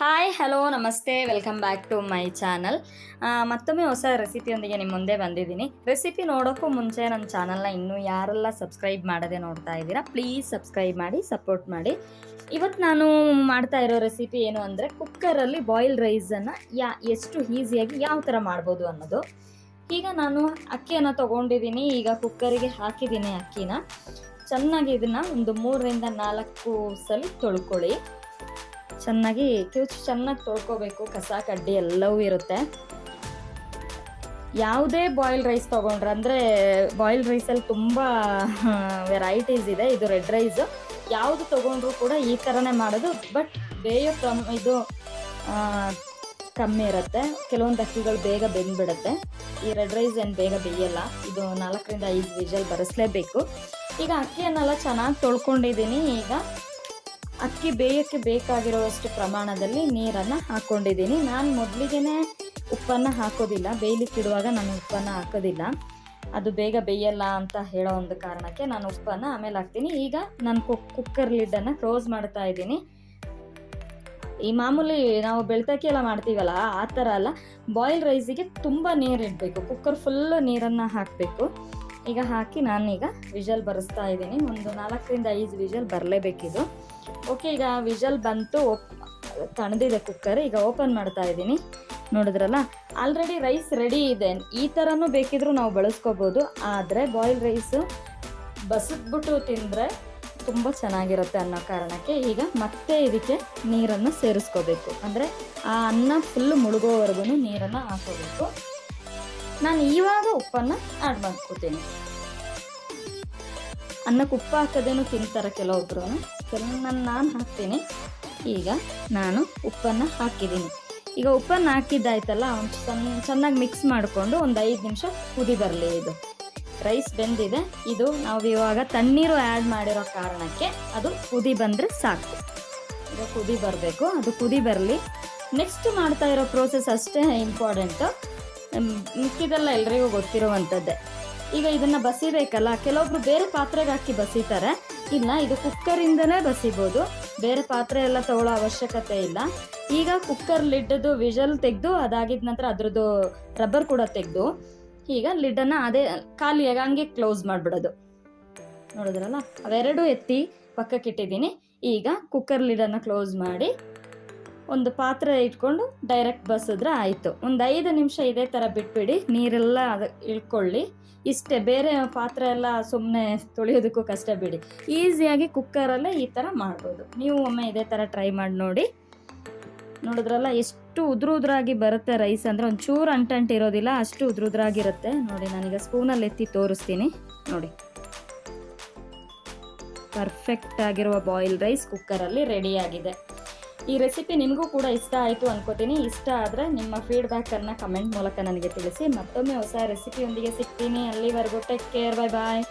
Hi hello ನಮಸ್ತೆ welcome back to my channel ಮತ್ತೊಮ್ಮೆ ಹೊಸ ರೆಸಿಪಿಯೊಂದಿಗೆ ನಿಮ್ಮ ಮುಂದೆ ಬಂದಿದ್ದೀನಿ. ರೆಸಿಪಿ ನೋಡೋಕ್ಕೂ ಮುಂಚೆ ನನ್ನ ಚಾನಲ್ನ ಇನ್ನೂ ಯಾರೆಲ್ಲ ಸಬ್ಸ್ಕ್ರೈಬ್ ಮಾಡದೆ ನೋಡ್ತಾ ಇದ್ದೀರಾ ಪ್ಲೀಸ್ ಸಬ್ಸ್ಕ್ರೈಬ್ ಮಾಡಿ ಸಪೋರ್ಟ್ ಮಾಡಿ. ಇವತ್ತು ನಾನು ಮಾಡ್ತಾ ಇರೋ ರೆಸಿಪಿ ಏನು ಅಂದರೆ ಕುಕ್ಕರಲ್ಲಿ ಬಾಯ್ಲ್ ರೈಸನ್ನು ಯಾ, ಎಷ್ಟು ಈಸಿಯಾಗಿ ಯಾವ ಥರ ಮಾಡ್ಬೋದು ಅನ್ನೋದು. ಈಗ ನಾನು ಅಕ್ಕಿಯನ್ನು ತೊಗೊಂಡಿದ್ದೀನಿ, ಈಗ ಕುಕ್ಕರಿಗೆ ಹಾಕಿದ್ದೀನಿ ಅಕ್ಕಿನ. ಚೆನ್ನಾಗಿ ಇದನ್ನು ಒಂದು ಮೂರರಿಂದ ನಾಲ್ಕು ಸಲ ತೊಳ್ಕೊಳ್ಳಿ. ಚೆನ್ನಾಗಿ ತಿರುಚಿ ಚೆನ್ನಾಗಿ ತೊಳ್ಕೊಬೇಕು, ಕಸ, ಕಡ್ಡಿ ಎಲ್ಲವೂ ಇರುತ್ತೆ. ಯಾವುದೇ ಬಾಯ್ಲ್ ರೈಸ್ ತೊಗೊಂಡ್ರೆ, ಅಂದರೆ ಬಾಯ್ಲ್ ರೈಸಲ್ಲಿ ತುಂಬ ವೆರೈಟೀಸ್ ಇದೆ. ಇದು ರೆಡ್ ರೈಸು ಯಾವುದು ತೊಗೊಂಡ್ರೂ ಕೂಡ ಈ ಥರನೇ ಮಾಡೋದು. ಬಟ್ ಬೇಯೋ ಕ್ರಮ, ಇದು ಕಮ್ಮಿ ಇರುತ್ತೆ. ಕೆಲವೊಂದು ಅಕ್ಕಿಗಳು ಬೇಗ ಬೆಂದ್ಬಿಡುತ್ತೆ. ಈ ರೆಡ್ ರೈಸ್ ಏನು ಬೇಗ ಬೇಯಲ್ಲ. ಇದು ನಾಲ್ಕರಿಂದ ಐದು ವಿಜಲ್ ಬರೆಸಲೇಬೇಕು. ಈಗ ಅಕ್ಕಿಯನ್ನೆಲ್ಲ ಚೆನ್ನಾಗಿ ತೊಳ್ಕೊಂಡಿದ್ದೀನಿ. ಈಗ ಅಕ್ಕಿ ಬೇಯಕ್ಕೆ ಬೇಕಾಗಿರುವಷ್ಟು ಪ್ರಮಾಣದಲ್ಲಿ ನೀರನ್ನು ಹಾಕ್ಕೊಂಡಿದ್ದೀನಿ ನಾನು ಮೊದಲಿಗೆ ಉಪ್ಪನ್ನು ಹಾಕೋದಿಲ್ಲ. ಬೇಯಲಿಕ್ಕಿಡುವಾಗ ನಾನು ಉಪ್ಪನ್ನು ಹಾಕೋದಿಲ್ಲ. ಅದು ಬೇಗ ಬೇಯಲ್ಲ ಅಂತ ಹೇಳೋ ಒಂದು ಕಾರಣಕ್ಕೆ ನಾನು ಉಪ್ಪನ್ನು ಆಮೇಲೆ ಹಾಕ್ತೀನಿ. ಈಗ ನಾನು ಕುಕ್ ಕುಕ್ಕರ್ ಲಿಡ್ಡನ್ನು ಕ್ಲೋಸ್ ಮಾಡ್ತಾ ಇದ್ದೀನಿ. ಈ ಮಾಮೂಲಿ ನಾವು ಬೆಳ್ತಕ್ಕಿ ಎಲ್ಲ ಮಾಡ್ತೀವಲ್ಲ, ಆ ಥರ ಅಲ್ಲ. ಬಾಯ್ಲ್ ರೈಸಿಗೆ ತುಂಬ ನೀರು ಇಡಬೇಕು. ಕುಕ್ಕರ್ ಫುಲ್ ನೀರನ್ನು ಹಾಕಬೇಕು. ಈಗ ಹಾಕಿ ನಾನೀಗ ವಿಜಲ್ ಬರೆಸ್ತಾ ಇದ್ದೀನಿ. ಒಂದು ನಾಲ್ಕರಿಂದ ಐದು ವಿಜಲ್ ಬರಲೇಬೇಕಿದು. ಓಕೆ ಈಗ ವಿಜಲ್ ಬಂತು ಓಪ್ ತಣದಿದೆ ಕುಕ್ಕರ್ ಈಗ ಓಪನ್ ಮಾಡ್ತಾ ಇದ್ದೀನಿ. ನೋಡಿದ್ರಲ್ಲ? ಆಲ್ರೆಡಿ ರೈಸ್ ರೆಡಿ ಇದೆ. ಈ ಥರನೂ ಬೇಕಿದ್ರೂ ನಾವು ಬಳಸ್ಕೋಬೋದು. ಆದರೆ ಬಾಯ್ಲ್ ರೈಸು ಬಸಿದ್ಬಿಟ್ಟು ತಿಂದರೆ ತುಂಬ ಚೆನ್ನಾಗಿರುತ್ತೆ ಅನ್ನೋ ಕಾರಣಕ್ಕೆ ಈಗ ಮತ್ತೆ ಇದಕ್ಕೆ ನೀರನ್ನು ಸೇರಿಸ್ಕೋಬೇಕು. ಅಂದರೆ ಆ ಅನ್ನ ಫುಲ್ ಮುಳುಗೋವರೆಗೂ ನೀರನ್ನು ಹಾಕೋಬೇಕು. ನಾನು ಇವಾಗ ಉಪ್ಪನ್ನು ಆ್ಯಡ್ ಮಾಡ್ಕೋತೀನಿ. ಅನ್ನಕ್ಕೆ ಉಪ್ಪು ಹಾಕೋದೇನು ತಿಂತಾರೆ ಕೆಲವೊಬ್ರು. ಕೆಲವು ನಾನು ನಾನು ಹಾಕ್ತೀನಿ. ಈಗ ನಾನು ಉಪ್ಪನ್ನು ಹಾಕಿದ್ದೀನಿ. ಈಗ ಉಪ್ಪನ್ನು ಹಾಕಿದ್ದಾಯ್ತಲ್ಲ ಸಣ್ಣ ಚೆನ್ನಾಗಿ ಮಿಕ್ಸ್ ಮಾಡಿಕೊಂಡು ಒಂದು ಐದು ನಿಮಿಷ ಕುದಿ ಬರಲಿ ಇದು. ರೈಸ್ ಬೆಂದಿದೆ. ಇದು ನಾವು ಇವಾಗ ತಣ್ಣೀರು ಆ್ಯಡ್ ಮಾಡಿರೋ ಕಾರಣಕ್ಕೆ ಅದು ಕುದಿ ಬಂದರೆ ಸಾಕು. ಈಗ ಕುದಿ ಬರಬೇಕು. ಅದು ಕುದಿ ಬರಲಿ. ನೆಕ್ಸ್ಟ್ ಮಾಡ್ತಾ ಇರೋ ಪ್ರೋಸೆಸ್ ಅಷ್ಟೇ ಇಂಪಾರ್ಟೆಂಟು ಮಿಕ್ಕಿದೆಲ್ಲ ಎಲ್ರಿಗೂ ಗೊತ್ತಿರುವಂಥದ್ದೇ ಈಗ ಇದನ್ನು ಬಸಿಬೇಕಲ್ಲ, ಕೆಲವೊಬ್ರು ಬೇರೆ ಪಾತ್ರೆಗೆ ಹಾಕಿ ಬಸಿತಾರೆ. ಇಲ್ಲ ಇದು ಕುಕ್ಕರಿಂದನೇ ಬಸಿಬೋದು. ಬೇರೆ ಪಾತ್ರೆ ಎಲ್ಲ ತಗೊಳ್ಳೋ ಅವಶ್ಯಕತೆ ಇಲ್ಲ. ಈಗ ಕುಕ್ಕರ್ ಲಿಡ್ಡದು ವಿಜಲ್ ತೆಗೆದು, ಅದಾಗಿದ ನಂತರ ಅದ್ರದ್ದು ರಬ್ಬರ್ ಕೂಡ ತೆಗೆದು, ಈಗ ಲಿಡ್ಡನ್ನು ಅದೇ ಖಾಲಿಯಾಗಿ ಹಂಗೆ ಕ್ಲೋಸ್ ಮಾಡಿಬಿಡೋದು. ನೋಡಿದ್ರಲ್ಲ? ಅವೆರಡು ಎತ್ತಿ ಪಕ್ಕಕ್ಕಿಟ್ಟಿದ್ದೀನಿ. ಈಗ ಕುಕ್ಕರ್ ಲಿಡನ್ನು ಕ್ಲೋಸ್ ಮಾಡಿ ಒಂದು ಪಾತ್ರೆ ಇಟ್ಕೊಂಡು ಡೈರೆಕ್ಟ್ ಬಸಿದ್ರೆ ಆಯಿತು. ಒಂದು ಐದು ನಿಮಿಷ ಇದೇ ಥರ ಬಿಟ್ಬಿಡಿ, ನೀರೆಲ್ಲ ಅದು ಇಳ್ಕೊಳ್ಳಿ. ಇಷ್ಟೇ, ಬೇರೆ ಪಾತ್ರೆ ಎಲ್ಲ ಸುಮ್ಮನೆ ತೊಳೆಯೋದಕ್ಕೂ ಕಷ್ಟ ಬಿಡಿ. ಈಸಿಯಾಗಿ ಕುಕ್ಕರಲ್ಲೇ ಈ ಥರ ಮಾಡ್ಬೋದು. ನೀವು ಒಮ್ಮೆ ಇದೇ ಥರ ಟ್ರೈ ಮಾಡಿ ನೋಡಿ. ನೋಡಿದ್ರಲ್ಲ, ಎಷ್ಟು ಉದುರು ಉದುರಾಗಿ ಬರುತ್ತೆ ರೈಸ್ ಅಂದರೆ. ಒಂಚೂರು ಅಂಟಂಟು ಇರೋದಿಲ್ಲ, ಅಷ್ಟು ಉದುರು ಉದುರಾಗಿರುತ್ತೆ. ನೋಡಿ, ನಾನೀಗ ಸ್ಪೂನಲ್ಲಿ ಎತ್ತಿ ತೋರಿಸ್ತೀನಿ. ನೋಡಿ. ಪರ್ಫೆಕ್ಟ್ ಆಗಿರುವ ಬಾಯಿಲ್ ರೈಸ್ ಕುಕ್ಕರಲ್ಲಿ ರೆಡಿಯಾಗಿದೆ ಈ ರೆಸಿಪಿ ನಿಮಗೂ ಕೂಡ ಇಷ್ಟ ಆಯಿತು ಅನ್ಕೋತೀನಿ. ಇಷ್ಟ ಆದರೆ ನಿಮ್ಮ ಫೀಡ್ಬ್ಯಾಕನ್ನು ಕಮೆಂಟ್ ಮೂಲಕ ನನಗೆ ತಿಳಿಸಿ. ಮತ್ತೊಮ್ಮೆ ಹೊಸ ರೆಸಿಪಿಯೊಂದಿಗೆ ಸಿಗ್ತೀನಿ. ಅಲ್ಲಿವರೆಗೂ ಟೇಕ್ ಕೇರ್ ಬೈ ಬಾಯ್